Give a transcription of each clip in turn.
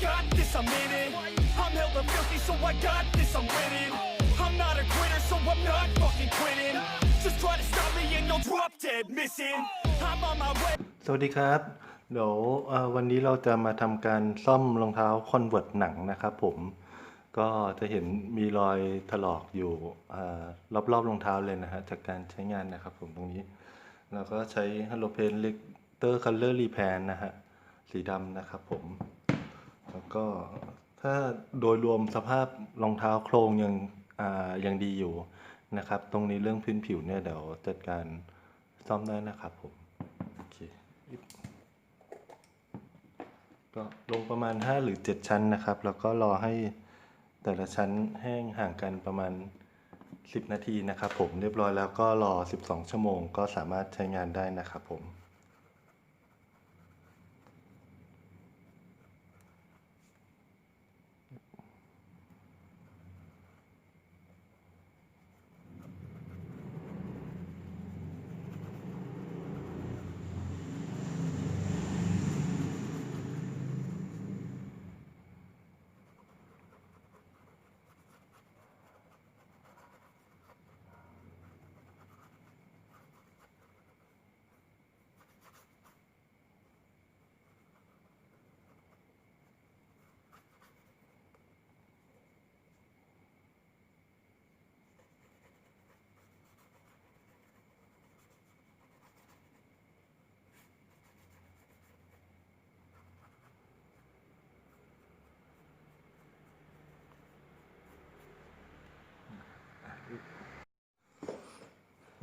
got this, I'm in it. I'm hella filthy, so I got this, I'm winning. I'm not a quitter, so I'm not fucking quitting. Just try to stop me and you'll drop dead missing. I'm on my way. สวัสดีครับ เดี๋ยววันนี้เราจะมาทำการซ่อมรองเท้าคอนเวิร์ตหนังนะครับผมก็จะเห็นมีรอยถลอกอยู่รอบๆรองเท้าเลยนะฮะจากการใช้งานนะครับผมตรงนี้ เราก็ใช้ฮัลโลเพนเลกเตอร์คัลเลอร์รีแพนนะฮะสีดำนะครับผม ก็ถ้าโดยรวมสภาพรองเท้าโครงยังอ่ายังดีอยู่นะครับ ตรงนี้เรื่องพื้นผิวเนี่ยเดี๋ยวจัดการซ่อมได้นะครับผมโอเคก็ลงประมาณ 5 หรือ 7 ชั้นนะครับ แล้วก็รอให้แต่ละชั้นแห้งห่างกันประมาณ 10 นาทีนะครับผมเรียบร้อยแล้วก็รอ 12 ชั่วโมง ก็สามารถใช้งานได้นะครับผม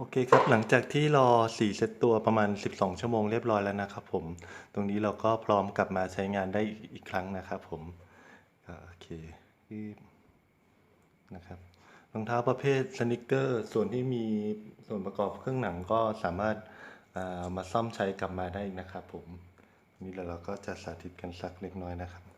โอเคครับ หลังจากที่รอสีเซตตัวประมาณ 12 ชั่วโมงเรียบร้อยแล้วนะครับผม ตรงนี้เราก็พร้อมกลับมาใช้งานได้อีกครั้งนะครับผม โอเคนะครับรองเท้าประเภทสนิเกอร์ ส่วนที่มีส่วนประกอบเครื่องหนังก็สามารถามาซ่อมใช้กลับมาได้นะครับผมนี่แล้วเราก็จะสาธิตกันสักเล็กน้อยนะครับ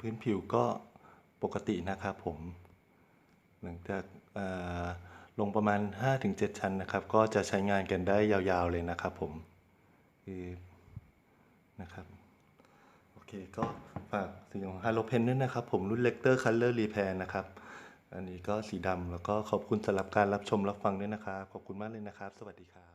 พื้นผิวก็ปกตินะครับผม หลังจากลงประมาณ 5-7 ชั้นนะครับ ก็จะใช้งานกันได้ยาวๆเลยนะครับผมคือนะครับ โอเคก็ฝากสีของ Halo Pen ด้วยนะครับ ผมรุ่น Lecter Color Repair นะครับ อันนี้ก็สีดำแล้วก็ขอบคุณสำหรับการรับชมรับฟังด้วยนะครับ ขอบคุณมากเลยนะครับ สวัสดีครับ